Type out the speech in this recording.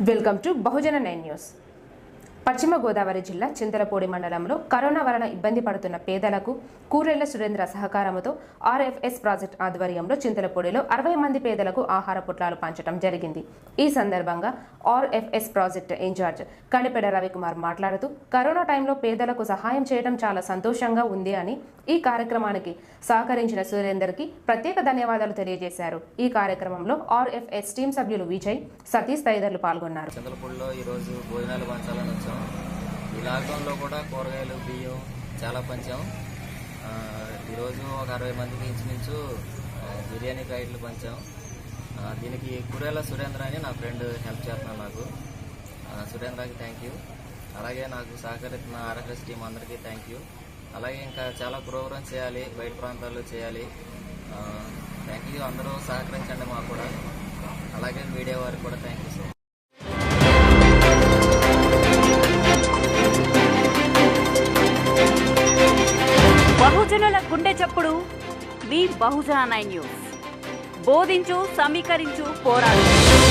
Welcome to Bahujana nine news Paschima Godavari జిల్లా చింతలపూడి మండలంలో corona వలన ఇబ్బంది పడుతున్న పేదలకు కూరెళ్ళ సురేంద్ర సహకారముతో ఆర్ఎఫ్ఎస్ ప్రాజెక్ట్ ఆధ్వర్యంలో చింతలపూడిలో అరవై మంది పేదలకు ఆహార పొట్లాలు పంచడం జరిగింది. ఈ సందర్భంగా RFS project in charge Kanipeda Ravikumar మాట్లాడుతూ కరోనా టైంలో పేదలకు సహాయం చేయడం చాలా సంతోషంగా ఉంది అని ఈ కార్యక్రమానికి సహకరించిన సురేందర్కి ప్రత్యేక ధన్యవాదాలు తెలియజేశారు. ఈ కార్యక్రమంలో ఆర్ఎఫ్ఎస్ టీం సభ్యులు విజయ్ సతీష్ తదితరులు పాల్గొన్నారు. చంద్రపూడిలో ఈరోజు భోజనాలు పంచాలని వచ్చాం. ఈ లాక్డౌన్లో కూడా కూరగాయలు బియ్యం చాలా పంచాం. ఈరోజు ఒక అరవై మందికి ఇంచుమించు బిర్యానీ ప్యాకెట్లు పంచాం. దీనికి కురేల సురేంద్ర అని నా ఫ్రెండ్ హెల్ప్ చేస్తున్నాను నాకు. సురేంద్రకి థ్యాంక్ యూ అలాగే నాకు సహకరిస్తున్న ఆర్ఎఫ్ఎస్ టీం అందరికీ థ్యాంక్ యూ అలాగే ఇంకా చాలా ప్రోగ్రామ్స్ చేయాలి బయట ప్రాంతాల్లో చేయాలి. థ్యాంక్ యూ అందరూ సహకరించండి మాకు కూడా. అలాగే మీడియా వారికి కూడా థ్యాంక్ యూ సో గుండె చప్పుడు. మీ బహుజన న్యూస్. బోధించు సమీకరించు పోరాడు.